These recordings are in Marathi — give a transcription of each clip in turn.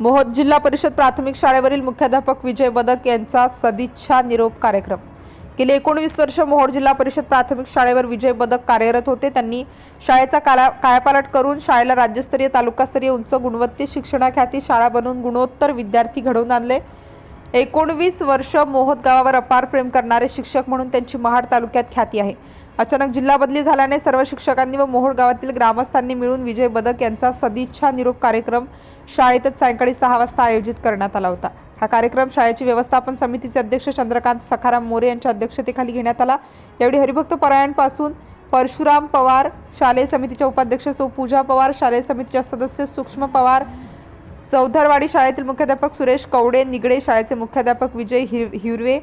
मोहोद जिल्हा परिषद प्राथमिक शाळेवरील मुख्याध्यापक विजय बदक यांचा सदिच्छा निरोप कार्यक्रम. गेले एकोणवीस वर्ष मोहोर जिल्हा परिषद प्राथमिक शाळेवर विजय बदक कार्यरत होते. त्यांनी शाळेचा काला कायापालट करून शाळेला राज्यस्तरीय तालुकास्तरीय उंच गुणवत्तेत शिक्षणाख्याती शाळा बनवून गुणोत्तर विद्यार्थी घडवून आणले. एकोणवीस वर्ष मोहत गावावर अपार प्रेम करणारे शिक्षक म्हणून त्यांची महाड तालुक्यात ख्याती आहे. अचानक जिल्हा बदली झाल्याने सर्व शिक्षकांनी व मोहोड गावातील ग्रामस्थांनी मिळून विजय बदक यांचा सदिच्छा निरोप कार्यक्रम शाळेतच सायंकाळी सहा वाजता आयोजित करण्यात आला होता. हा कार्यक्रम शाळेची व्यवस्थापन समितीचे अध्यक्ष चंद्रकांत सखाराम मोरे यांच्या अध्यक्षतेखाली घेण्यात आला. यावेळी हरिभक्त परायणपासून परशुराम पवार शालेय समितीच्या उपाध्यक्ष सौ पूजा पवार शालेय समितीच्या सदस्य सूक्ष्म पवार चौधरवाडी शाळेतील मुख्याध्यापक सुरेश कवडे निगडे शाळेचे मुख्याध्यापक विजय हिर हिरवे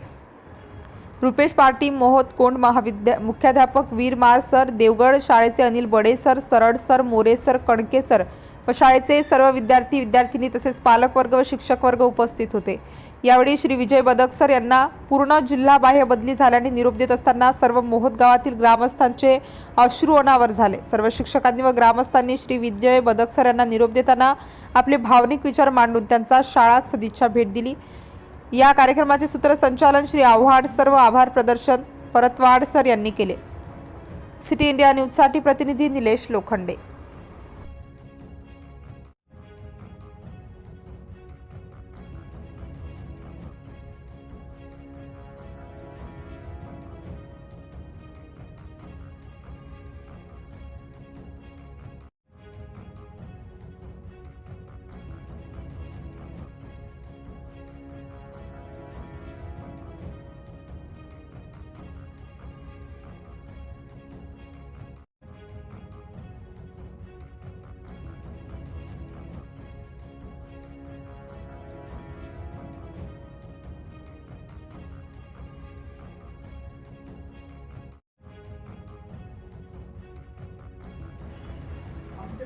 रुपेश पार्टी मोहत कोंड महाविद्या मुख्याध्यापक वीर मार सर देवगड शाळेचे Anil Bade sir Sarad sir More sir Kanke sir व शाळेचे सर्व विद्यार्थी विद्यार्थिनी तसेच पालकवर्ग व शिक्षक वर्ग उपस्थित होते. यावेळी श्री विजय बदक सर यांना पूर्ण जिल्हा बाह्य बदली झाल्याने निरोप देत असताना सर्व मोहत गावातील ग्रामस्थांचे अश्रू अनावर झाले. सर्व शिक्षकांनी व ग्रामस्थांनी श्री विजय बदक सर यांना निरोप देताना आपले भावनिक विचार मांडून त्यांचा शाळा सदिच्छा भेट दिली. या कार्यक्रमाचे सूत्रसंचालन श्री आव्हाड सर्व आभार प्रदर्शन परतवाड सर यांनी केले. सिटी इंडिया न्यूजसाठी प्रतिनिधी निलेश लोखंडे.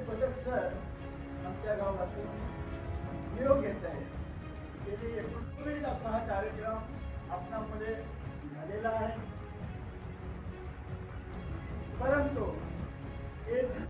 पदक सर आमच्या गावातून निरोप घेत आहे. गेली एकोणवीस असा हा कार्यक्रम आपणामध्ये झालेला आहे.